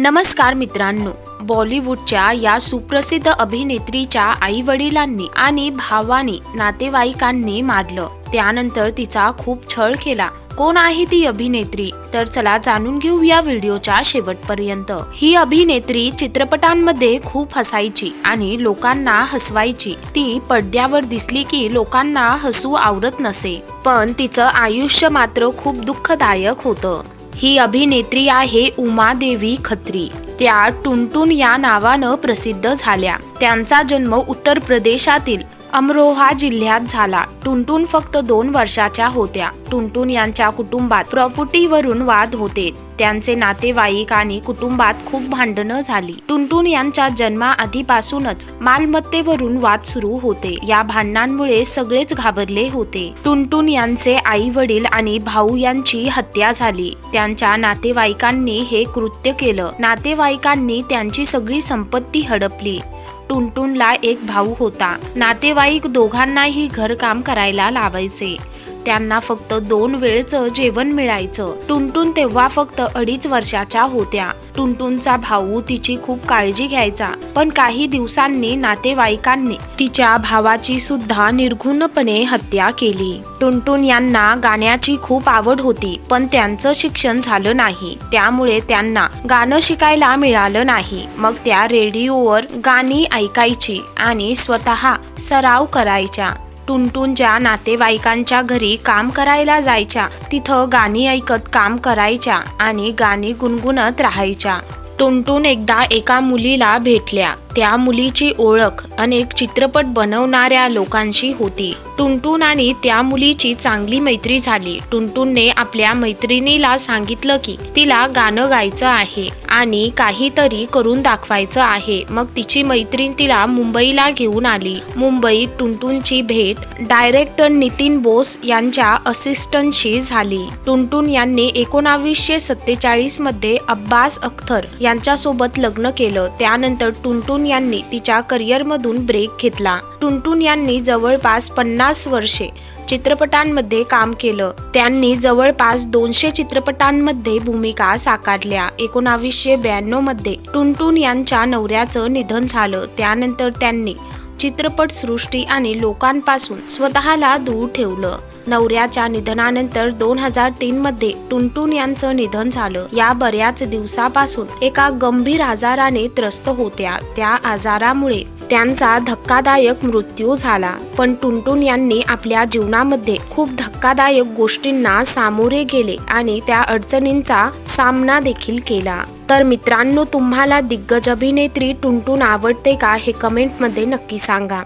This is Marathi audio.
नमस्कार मित्रांनो बॉलिवूडच्या या सुप्रसिद्ध अभिनेत्रीच्या आई वडिलांनी आणि भावानी नातेवाईकांनी मारलं. त्यानंतर तिचा खूप छळ केला. कोण आहे ती अभिनेत्री? तर चला जाणून घेऊ या व्हिडिओच्या शेवटपर्यंत. ही अभिनेत्री चित्रपटांमध्ये खूप हसायची आणि लोकांना हसवायची. ती पडद्यावर दिसली की लोकांना हसू आवरत नसे. पण तिचं आयुष्य मात्र खूप दुःखदायक होतं. ही अभिनेत्री आहे उमा देवी खत्री. त्या टुनटुन या नावानं प्रसिद्ध झाल्या. त्यांचा जन्म उत्तर प्रदेशातील अमरोहा जिल्ह्यात झाला. टुनटुन फक्त दोन वर्षाच्या होत्या. टुनटुन यांच्या कुटुंबात प्रॉपर्टीवरून वाद होते. त्यांचे नातेवाईक आणि कुटुंबात खूप भांडणं झाली. टुनटुन यांच्या जन्माआधीपासूनच मालमत्तेवरून वाद सुरू होते. या भांडणांमुळे सगळेच घाबरले होते. टुनटुन यांचे आई वडील आणि भाऊ यांची हत्या झाली. त्यांच्या नातेवाईकांनी हे कृत्य केलं. नातेवाईकांनी त्यांची सगळी संपत्ती हडपली. टुनटुनला एक भाऊ होता. नातेवाईक दोघांनाही घरकाम करायला लावायचे. त्यांना फक्त दोन वेळचं जेवण मिळायचं. टुनटुन तेव्हा फक्त अडीच वर्षाच्या होत्या. टुनटुनचा भाऊ तिची खूप काळजी घ्यायचा. पण काही दिवसांनी नातेवाईकांनी तिच्या भावाची सुद्धा निर्घुणपणे हत्या केली. टुनटुन यांना गाण्याची खूप आवड होती पण त्यांचं शिक्षण झालं नाही. त्यामुळे त्यांना गाणं शिकायला मिळालं नाही. मग त्या रेडिओवर गाणी ऐकायची आणि स्वतः सराव करायच्या. टुनटुनच्या नातेवाईकांच्या घरी काम करायला जायच्या तिथं गाणी ऐकत काम करायच्या आणि गाणी गुणगुणत राहायच्या. टुनटुन एकदा एका मुलीला भेटल्या. त्या मुलीची ओळख अनेक चित्रपट बनवणाऱ्या लोकांशी होती. टुनटुन आणि त्या मुलीची चांगली मैत्री झाली. टुनटुनने आपल्या मैत्रिणीला सांगितलं की तिला गाणं गायचं आहे आणि काहीतरी करून दाखवायचं आहे. मग तिची मैत्रीण तिला मुंबईला घेऊन आली. मुंबईत टुनटुनची भेट डायरेक्टर नितीन बोस यांच्या असिस्टंटशी झाली. टुनटुन यांनी एकोणावीसशे सत्तेचाळीसमध्ये अब्बास अख्तर यांच्यासोबत लग्न केलं. त्यानंतर टुनटुन यांनी तिच्या करिअरमधून ब्रेक घेतला. टुनटुन यांनी जवळपास पन्नास वर्षे चित्रपटांमध्ये काम केलं. त्यांनी जवळपास दोनशे चित्रपटांमध्ये भूमिका साकारल्या. एकोणावीसशे ब्याण्णवमध्ये टुनटुन यांच्या नवऱ्याचं निधन झालं. त्यानंतर त्यांनी चित्रपटसृष्टी आणि लोकांपासून स्वतःला दूर ठेवलं. नवऱ्याच्या निधनानंतर दोन हजार तीन मध्ये टुनटुन यांचं निधन झालं. या बऱ्याच दिवसापासून एका गंभीर आजाराने त्रस्त होत्या. त्या आजारामुळे त्यांचा धक्कादायक मृत्यू झाला. पण टुनटुन यांनी आपल्या जीवनामध्ये खूप धक्कादायक गोष्टींना सामोरे गेले आणि त्या अडचणींचा सामना देखील केला. तर मित्रांनो तुम्हाला दिग्गज अभिनेत्री टुनटुन आवडते का हे कमेंटमध्ये नक्की सांगा.